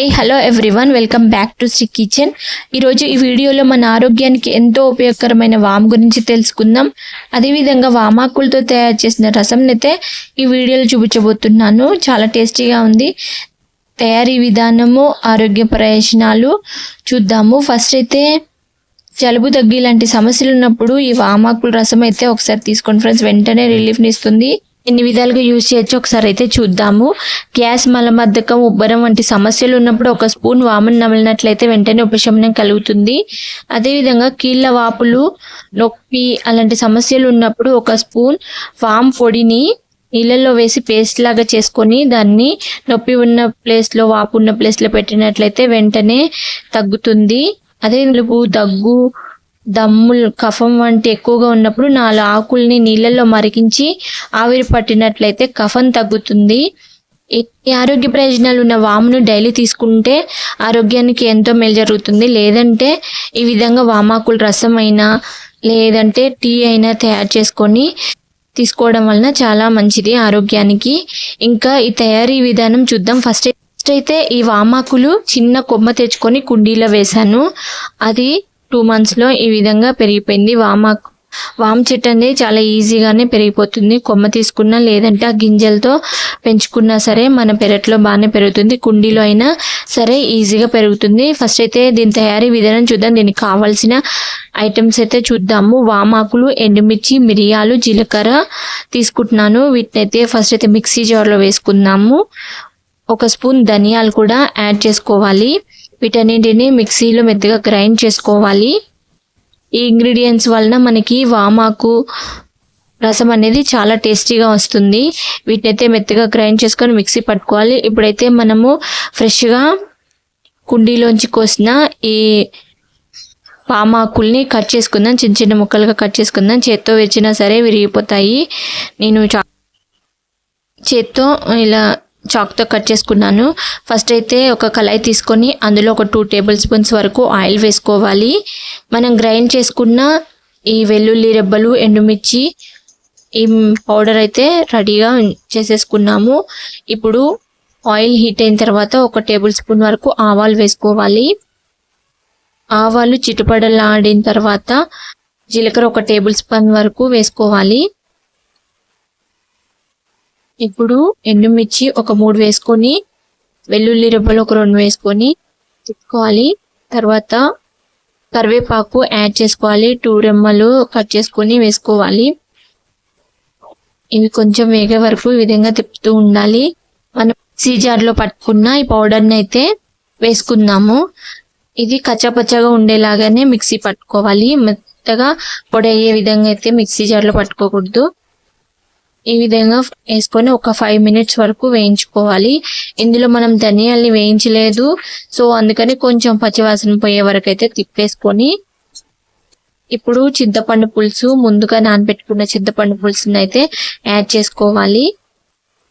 Hey hello everyone welcome back to Sri kitchen ఈరోజు ఈ వీడియోలో మన ఆరోగ్యానికి ఎంతో ఉపయోగకరమైన వామ్ గురించి తెలుసుకుందాం. అదేవిధంగా వామాకులతో తయారు చేసిన రసం అయితే ఈ వీడియోలో చూపించబోతున్నాను. చాలా టేస్టీగా ఉంది. తయారీ విధానము ఆరోగ్య ప్రయోజనాలు చూద్దాము. ఫస్ట్ అయితే జలుబు దగ్గు ఇలాంటి సమస్యలు ఉన్నప్పుడు ఈ వామాకుల రసం అయితే ఒకసారి తీసుకోండి ఫ్రెండ్స్ వెంటనే రిలీఫ్ని ఇస్తుంది. ఎన్ని విధాలుగా యూజ్ చేయొచ్చు ఒకసారి అయితే చూద్దాము. గ్యాస్ మలబద్ధకం ఉబ్బరం వంటి సమస్యలు ఉన్నప్పుడు ఒక స్పూన్ వామన్ నమిలినట్లయితే వెంటనే ఉపశమనం కలుగుతుంది. అదేవిధంగా కీళ్ళ వాపులు నొప్పి అలాంటి సమస్యలు ఉన్నప్పుడు ఒక స్పూన్ వామ్ పొడిని నీళ్ళల్లో వేసి పేస్ట్ లాగా చేసుకొని దాన్ని నొప్పి ఉన్న ప్లేస్లో వాపు ఉన్న ప్లేస్లో పెట్టినట్లయితే వెంటనే తగ్గుతుంది. అదే జలుబు దగ్గు దమ్ములు కఫం వంటి ఎక్కువగా ఉన్నప్పుడు నాలుగు ఆకుల్ని నీళ్ళల్లో మరిగించి ఆవిరి పట్టినట్లయితే కఫం తగ్గుతుంది. ఈ ఈ ఆరోగ్య ప్రయోజనాలు ఉన్న వామును డైలీ తీసుకుంటే ఆరోగ్యానికి ఎంతో మేలు జరుగుతుంది. లేదంటే ఈ విధంగా వామాకుల రసం అయినా లేదంటే టీ అయినా తయారు చేసుకొని తీసుకోవడం వలన చాలా మంచిది ఆరోగ్యానికి. ఇంకా ఈ తయారీ విధానం చూద్దాం. ఫస్ట్ ఫస్ట్ అయితే ఈ వామాకులు చిన్న కొమ్మ తెచ్చుకొని కుండీలో వేశాను. అది టూ మంత్స్లో ఈ విధంగా పెరిగిపోయింది. వామాకు వామ చెట్టు అనేది చాలా ఈజీగానే పెరిగిపోతుంది. కొమ్మ తీసుకున్నా లేదంటే ఆ గింజలతో పెంచుకున్నా సరే మన పెరట్లో బాగానే పెరుగుతుంది. కుండీలో అయినా సరే ఈజీగా పెరుగుతుంది. ఫస్ట్ అయితే దీని తయారీ విధానం చూద్దాం. దీనికి కావాల్సిన ఐటమ్స్ అయితే చూద్దాము. వామాకులు ఎండుమిర్చి మిరియాలు జీలకర్ర తీసుకుంటున్నాను. వీటిని అయితే ఫస్ట్ అయితే మిక్సీ జార్లో వేసుకుందాము. ఒక స్పూన్ ధనియాలు కూడా యాడ్ చేసుకోవాలి. వీటన్నింటిని మిక్సీలో మెత్తగా గ్రైండ్ చేసుకోవాలి. ఈ ఇంగ్రీడియంట్స్ వలన మనకి వామాకు రసం అనేది చాలా టేస్టీగా వస్తుంది. వీటినైతే మెత్తగా గ్రైండ్ చేసుకొని మిక్సీ పట్టుకోవాలి. ఇప్పుడైతే మనము ఫ్రెష్గా కుండీలోంచి కోసిన ఈ పామాకుల్ని కట్ చేసుకుందాం. చిన్న చిన్న ముక్కలుగా కట్ చేసుకుందాం. చేత్తో వెచ్చినా సరే విరిగిపోతాయి. నేను చా చేత్తో ఇలా చాక్తో కట్ చేసుకున్నాను. ఫస్ట్ అయితే ఒక కళాయి తీసుకొని అందులో ఒక టూ టేబుల్ స్పూన్స్ వరకు ఆయిల్ వేసుకోవాలి. మనం గ్రైండ్ చేసుకున్న ఈ వెల్లుల్లి రెబ్బలు ఎండుమిర్చి ఈ పౌడర్ అయితే రెడీగా చేసేసుకున్నాము. ఇప్పుడు ఆయిల్ హీట్ అయిన తర్వాత ఒక టేబుల్ స్పూన్ వరకు ఆవాలు వేసుకోవాలి. ఆవాలు చిటుపడలాడిన తర్వాత జీలకర్ర ఒక టేబుల్ స్పూన్ వరకు వేసుకోవాలి. ఇప్పుడు ఎండుమిర్చి ఒక మూడు వేసుకొని వెల్లుల్లి రెబ్బలు ఒక రెండు వేసుకొని తిప్పుకోవాలి. తర్వాత కరివేపాకు యాడ్ చేసుకోవాలి. టూ రెమ్మలు కట్ చేసుకొని వేసుకోవాలి. ఇవి కొంచెం వేగే వరకు ఈ విధంగా తిప్పుతూ ఉండాలి. మనం మిక్సీ జార్లో పట్టుకున్న ఈ పౌడర్ని అయితే వేసుకుందాము. ఇది కచ్చాపచ్చగా ఉండేలాగానే మిక్సీ పట్టుకోవాలి. మెత్తగా పొడి అయ్యే విధంగా అయితే మిక్సీ జార్లో పట్టుకోకూడదు. ఈ విధంగా వేసుకొని ఒక ఫైవ్ మినిట్స్ వరకు వేయించుకోవాలి. ఇందులో మనం ధనియాల్ని వేయించలేదు. సో అందుకని కొంచెం పచ్చివాసన పోయే వరకు అయితే తిప్పేసుకొని ఇప్పుడు చింతపండు పులుసు ముందుగా నానబెట్టుకున్న చింతపండు పులుసుని అయితే యాడ్ చేసుకోవాలి.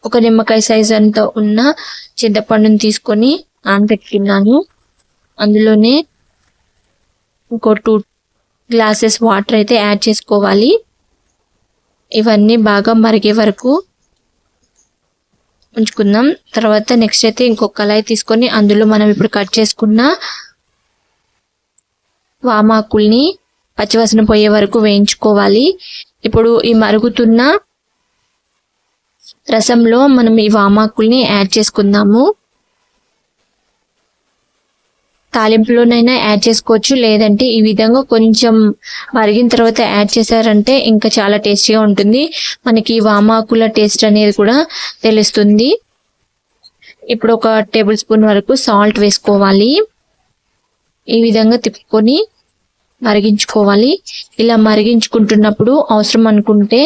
ఒక నిమ్మకాయ సైజ్ అంత ఉన్న చింతపండుని తీసుకొని నానబెట్టుకున్నాను. అందులోనే ఇంకో టూ గ్లాసెస్ వాటర్ అయితే యాడ్ చేసుకోవాలి. ఇవన్నీ బాగా మరిగే వరకు ఉంచుకుందాం. తర్వాత నెక్స్ట్ అయితే ఇంకొక కళాయి తీసుకొని అందులో మనం ఇప్పుడు కట్ చేసుకున్న వామాకుల్ని పచ్చివాసన పోయే వరకు వేయించుకోవాలి. ఇప్పుడు ఈ మరుగుతున్న రసంలో మనం ఈ వామాకుల్ని యాడ్ చేసుకుందాము. తాలింపులోనైనా యాడ్ చేసుకోవచ్చు. లేదంటే ఈ విధంగా కొంచెం మరిగిన తర్వాత యాడ్ చేశారంటే ఇంకా చాలా టేస్టీగా ఉంటుంది. మనకి వామాకుల టేస్ట్ అనేది కూడా తెలుస్తుంది. ఇప్పుడు ఒక టేబుల్ స్పూన్ వరకు సాల్ట్ వేసుకోవాలి. ఈ విధంగా తిప్పుకొని మరిగించుకోవాలి. ఇలా మరిగించుకుంటున్నప్పుడు అవసరం అనుకుంటే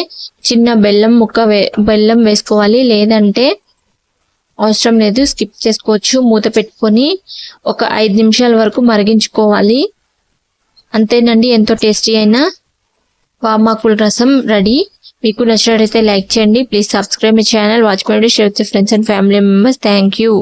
చిన్న బెల్లం ముక్క వే బెల్లం వేసుకోవాలి. లేదంటే అవసరం లేదు స్కిప్ చేసుకోవచ్చు. మూత పెట్టుకొని ఒక ఐదు నిమిషాల వరకు మరిగించుకోవాలి. అంతేనండి ఎంతో టేస్టీ అయిన వామాకుల రసం రెడీ. మీకు నచ్చినట్లయితే లైక్ చేయండి. Please subscribe my channel. Watch చేయండి share with friends and family members. Thank you.